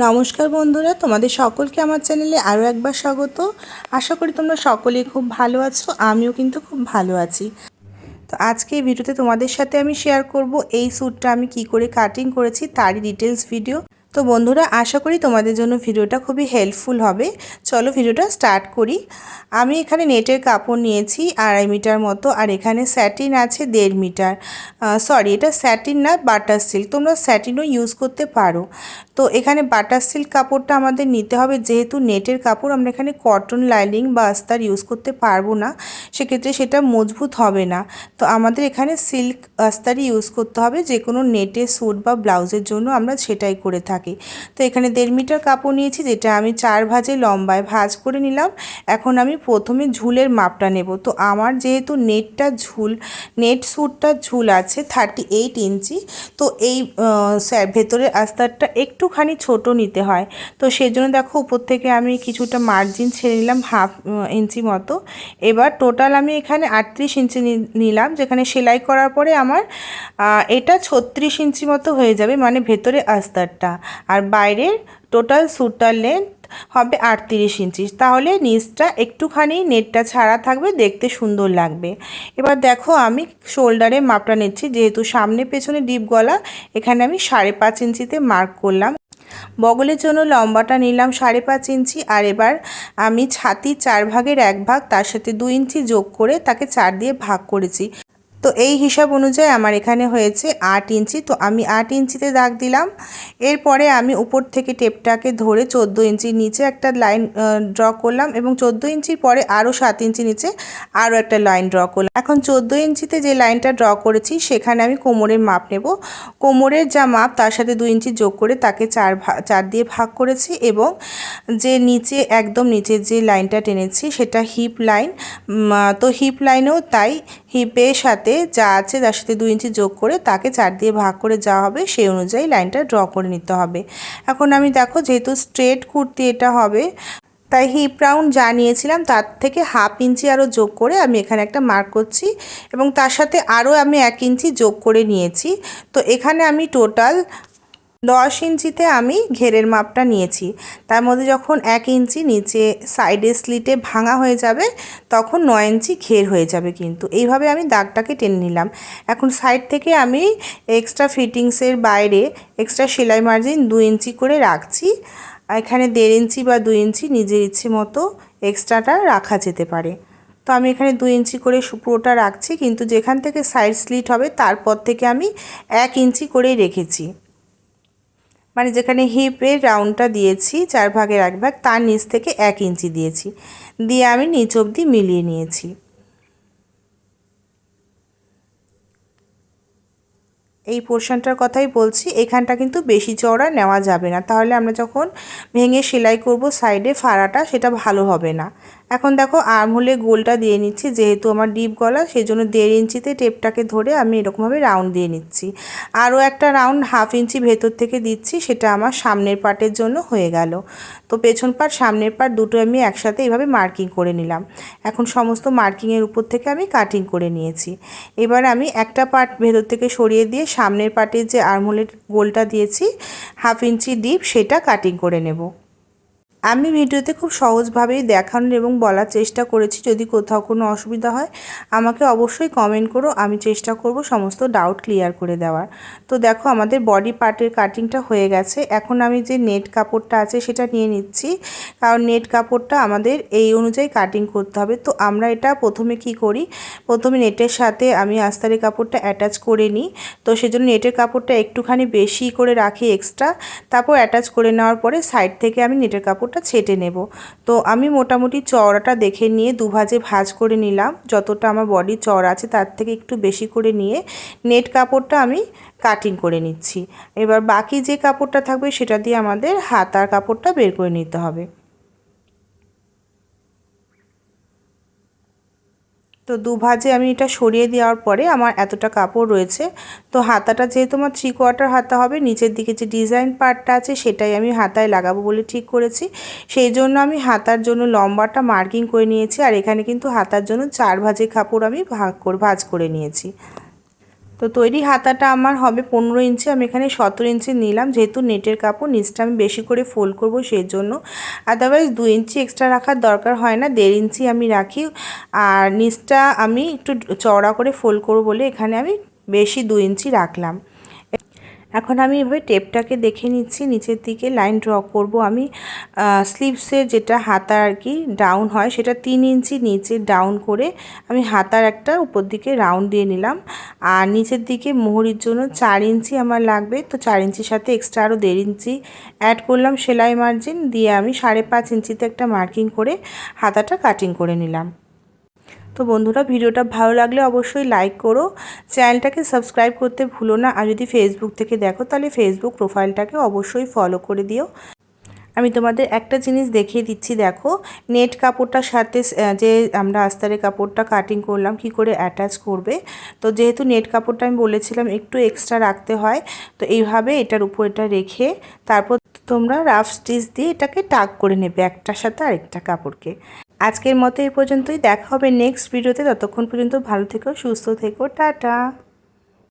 নমস্কার বন্ধুরা, তোমাদের সকলকে আমার চ্যানেলে আরও একবার স্বাগত। আশা করি তোমরা সকলেই খুব ভালো আছো, আমিও কিন্তু খুব ভালো আছি। তো আজকে এই ভিডিওতে তোমাদের সাথে আমি শেয়ার করব এই স্যুটটা আমি কি করে কাটিং করেছি, তারই ডিটেলস ভিডিও তো বন্ধুরা, আশা করি তোমাদের জন্য ভিডিওটা খুবই হেল্পফুল হবে। চলো ভিডিওটা স্টার্ট করি। আমি এখানে নেটের কাপড় নিয়েছি আড়াই মিটার মতো, আর এখানে স্যাটিন আছে দেড় মিটার। সরি এটা স্যাটিন না বাটার সিল্ক তোমরা স্যাটিনও ইউজ করতে পারো। তো এখানে বাটার সিল্ক কাপড়টা আমাদের নিতে হবে। যেহেতু নেটের কাপড় আমরা এখানে কটন লাইনিং বা আস্তার ইউজ করতে পারব না, সেক্ষেত্রে সেটা মজবুত হবে না। তো আমাদের এখানে সিল্ক আস্তারই ইউজ করতে হবে। যে কোনো নেটের স্যুট বা ব্লাউজের জন্য আমরা সেটাই করে থাকি। তো এখানে দেড় মিটার কাপড় নিয়েছি, যেটা আমি চার ভাজে লম্বায় ভাজ করে নিলাম। এখন আমি প্রথমে ঝুলের মাপটা নেব। তো আমার যেহেতু নেটটা ঝুল, নেট স্যুটটা ঝুল আছে থার্টি এইট ইঞ্চি, তো এই ভেতরের আস্তারটা একটুখানি ছোট নিতে হয়। তো সেই জন্য দেখো উপর থেকে আমি কিছুটা মার্জিন ছেড়ে নিলাম হাফ ইঞ্চি মতো। এবার টোটাল আমি এখানে আটত্রিশ ইঞ্চি নিলাম, যেখানে সেলাই করার পরে আমার এটা ছত্রিশ ইঞ্চি মতো হয়ে যাবে মানে ভেতরে আস্তারটা। আর বাইরের টোটাল স্যুটটার লেন্থ হবে আটত্রিশ ইঞ্চি তাহলে নিচটা একটুখানি নেটটা ছাড়া থাকবে, দেখতে সুন্দর লাগবে। এবার দেখো আমি শোল্ডারে মাপটা নিচ্ছি, যেহেতু সামনে পেছনে ডিপ গলা, এখানে আমি সাড়ে পাঁচ ইঞ্চিতে মার্ক করলাম। বগলের জন্য লম্বাটা নিলাম সাড়ে পাঁচ ইঞ্চি, আর এবার আমি ছাতি চার ভাগের এক ভাগ, তার সাথে দু ইঞ্চি যোগ করে তাকে চার দিয়ে ভাগ করেছি। তো এই হিসাব অনুযায়ী আমার এখানে হয়েছে আট ইঞ্চি। তো আমি আট ইঞ্চিতে দাগ দিলাম। এরপরে আমি উপর থেকে টেপটাকে ধরে চোদ্দ ইঞ্চির নিচে একটা লাইন ড্র করলাম এবং চোদ্দ ইঞ্চির পরে আরও সাত ইঞ্চি নিচে আরও একটা লাইন ড্র করলাম। এখন চোদ্দ ইঞ্চিতে যে লাইনটা ড্র করেছি সেখানে আমি কোমরের মাপ নেব। কোমরের যা মাপ তার সাথে দু ইঞ্চি যোগ করে তাকে চার চার দিয়ে ভাগ করেছি এবং যে নিচে, একদম নিচে যে লাইনটা টেনেছি সেটা হিপ লাইন। তো হিপ লাইনেও তাই হিপের সাথে যা আছে তার সাথে দু ইঞ্চি যোগ করে তাকে চার দিয়ে ভাগ করে যাওয়া হবে সেই অনুযায়ী লাইনটা ড্র করে নিতে হবে। এখন আমি দেখো যেহেতু স্ট্রেট কুর্তি এটা হবে, তাই হিপ রাউন্ড যা নিয়েছিলাম তার থেকে হাফ ইঞ্চি আরও যোগ করে আমি এখানে একটা মার্ক করছি এবং তার সাথে আরও আমি এক ইঞ্চি যোগ করে নিয়েছি। তো এখানে আমি টোটাল দশ ইঞ্চিতে আমি ঘেরের মাপটা নিয়েছি। তার মধ্যে যখন এক ইঞ্চি নিচে সাইডে স্লিটে ভাঙা হয়ে যাবে, তখন নয় ইঞ্চি ঘের হয়ে যাবে কিন্তু। এইভাবে আমি দাগটাকে টেনে নিলাম। এখন সাইড থেকে আমি এক্সট্রা ফিটিংসের বাইরে এক্সট্রা সেলাই মার্জিন দু ইঞ্চি করে রাখছি। এখানে দেড় ইঞ্চি বা দু ইঞ্চি নিজের ইচ্ছে মতো এক্সট্রাটা রাখা যেতে পারে। তো আমি এখানে দু ইঞ্চি করে পুরোটা রাখছি কিন্তু যেখান থেকে সাইড স্লিট হবে, তারপর থেকে আমি এক ইঞ্চি করেই রেখেছি। মানে যেখানে হিপের রাউন্ডটা দিয়েছি, চার ভাগের এক ভাগ, তার নিচ থেকে এক ইঞ্চি দিয়েছি। দিয়ে আমি নিচ অবধি মিলিয়ে নিয়েছি। এই পোর্শনটার কথাই বলছি, এখানটা কিন্তু বেশি চওড়া নেওয়া যাবে না। তাহলে আমরা যখন ভেঙে সেলাই করব সাইডে ফাড়াটা, সেটা ভালো হবে না। এখন দেখো আর্মহোলে গোলটা দিয়ে নিচ্ছি, যেহেতু আমার ডিপ গলা সেই জন্য দেড় ইঞ্চিতে টেপটাকে ধরে আমি এরকমভাবে রাউন্ড দিয়ে নিচ্ছি। আরও একটা রাউন্ড হাফ ইঞ্চি ভেতর থেকে দিচ্ছি, সেটা আমার সামনের পার্টের জন্য হয়ে গেল। তো পেছন পার্ট সামনের পার্ট দুটো আমি একসাথে এইভাবে মার্কিং করে নিলাম। এখন সমস্ত মার্কিংয়ের উপর থেকে আমি কাটিং করে নিয়েছি। এবার আমি একটা পার্ট ভেতর থেকে সরিয়ে দিয়ে সামনের পার্টের যে আর্মহোলের গোলটা দিয়েছি, হাফ ইঞ্চি ডিপ, সেটা কাটিং করে নেব। আমি ভিডিওতে খুব সহজভাবেই দেখানোর এবং বলার চেষ্টা করেছি, যদি কোথাও কোনো অসুবিধা হয়, আমাকে অবশ্যই কমেন্ট করো, আমি চেষ্টা করব সমস্ত ডাউট ক্লিয়ার করে দেওয়ার। তো দেখো, আমাদের বডি পার্টের কাটিংটা হয়ে গেছে। এখন আমি যে নেট কাপড়টা আছে, সেটা নিয়ে নিচ্ছি। কারণ নেট কাপড়টা আমাদের এই অনুযায়ী কাটিং করতে হবে। তো আমরা এটা প্রথমে কি করি? প্রথমে নেটের সাথে আমি আস্তারের কাপড়টা অ্যাটাচ করে নিই। তো সেজন্য নেটের কাপড়টা একটুখানি বেশি করে রাখি এক্সট্রা তারপর অ্যাটাচ করে নেওয়ার পরে সাইড থেকে আমি নেটের কাপড় কাপড়টা ছেটে নেব। তো আমি মোটামুটি চওড়াটা দেখে নিয়ে দুভাজে ভাজ করে নিলাম। যতটা আমার বডি চওড়া আছে তার থেকে একটু বেশি করে নিয়ে নেট কাপড়টা আমি কাটিং করে নিচ্ছি। এবার বাকি যে কাপড়টা থাকবে সেটা দিয়ে আমাদের হাতার কাপড়টা বের করে নিতে হবে। তো দু ভাজে আমি এটা সরিয়ে দেওয়ার পরে আমার এতটা কাপড় রয়েছে। তো হাতাটা যেহেতু আমার থ্রি কোয়ার্টার হাতা হবে, নিচের দিকে যে ডিজাইন পার্টটা আছে সেটাই আমি হাতায় লাগাবো বলে ঠিক করেছি। সেই জন্য আমি হাতার জন্য লম্বাটা মার্কিং করে নিয়েছি আর এখানে কিন্তু হাতার জন্য চার ভাজে কাপড় আমি ভাগ করে, ভাজ করে নিয়েছি। তো তৈরি হাতাটা আমার হবে পনেরো ইঞ্চি, আমি এখানে সতেরো ইঞ্চি নিলাম। যেহেতু নেটের কাপড়, নিচটা আমি বেশি করে ফোল্ড করব সেই জন্য আদারওয়াইজ দু ইঞ্চি এক্সট্রা রাখার দরকার হয় না, দেড় ইঞ্চি আমি রাখি। আর নিচটা আমি একটু চওড়া করে ফোল্ড করব বলে এখানে আমি বেশি দু ইঞ্চি রাখলাম। এখন আমি এভাবে টেপটাকে দেখে নিচ্ছি, নিচের দিকে লাইন ড্র করব আমি। স্লিভসের যেটা হাতা আর কি ডাউন হয় সেটা তিন ইঞ্চি নিচে ডাউন করে আমি হাতার একটা উপর দিকে রাউন্ড দিয়ে নিলাম। আর নিচের দিকে মোহরির জন্য চার ইঞ্চি আমার লাগবে, তো চার ইঞ্চির সাথে এক্সট্রা আরও দেড় ইঞ্চি অ্যাড করলাম সেলাই মার্জিন দিয়ে আমি সাড়ে পাঁচ ইঞ্চিতে একটা মার্কিং করে হাতাটা কাটিং করে নিলাম। তো বন্ধুরা, ভিডিওটা ভালো লাগলে অবশ্যই লাইক করো। চ্যানেলটাকে সাবস্ক্রাইব করতে ভুলো না। আর যদি ফেসবুক থেকে দেখো, তাহলে ফেসবুক প্রোফাইলটাকে অবশ্যই ফলো করে দিও। আমি তোমাদের একটা জিনিস দেখিয়ে দিচ্ছি, দেখো। নেট কাপড়টার সাথে যে আমরা আস্তারের কাপড়টা কাটিং করলাম, কি করে অ্যাটাচ করবে? তো যেহেতু নেট কাপড়টা আমি বলেছিলাম, একটু এক্সট্রা রাখতে হয়। তো এইভাবে এটার উপর এটা রেখে, তারপর তোমরা রাফ স্টিচ দিয়ে এটাকে টাক করে নেবে, একটার সাথে আরেকটা কাপড়কে। আজকের মতো এই পর্যন্তই। দেখা হবে নেক্সট ভিডিওতে ততক্ষণ পর্যন্ত ভালো থেকো, সুস্থ থেকো। টাটা।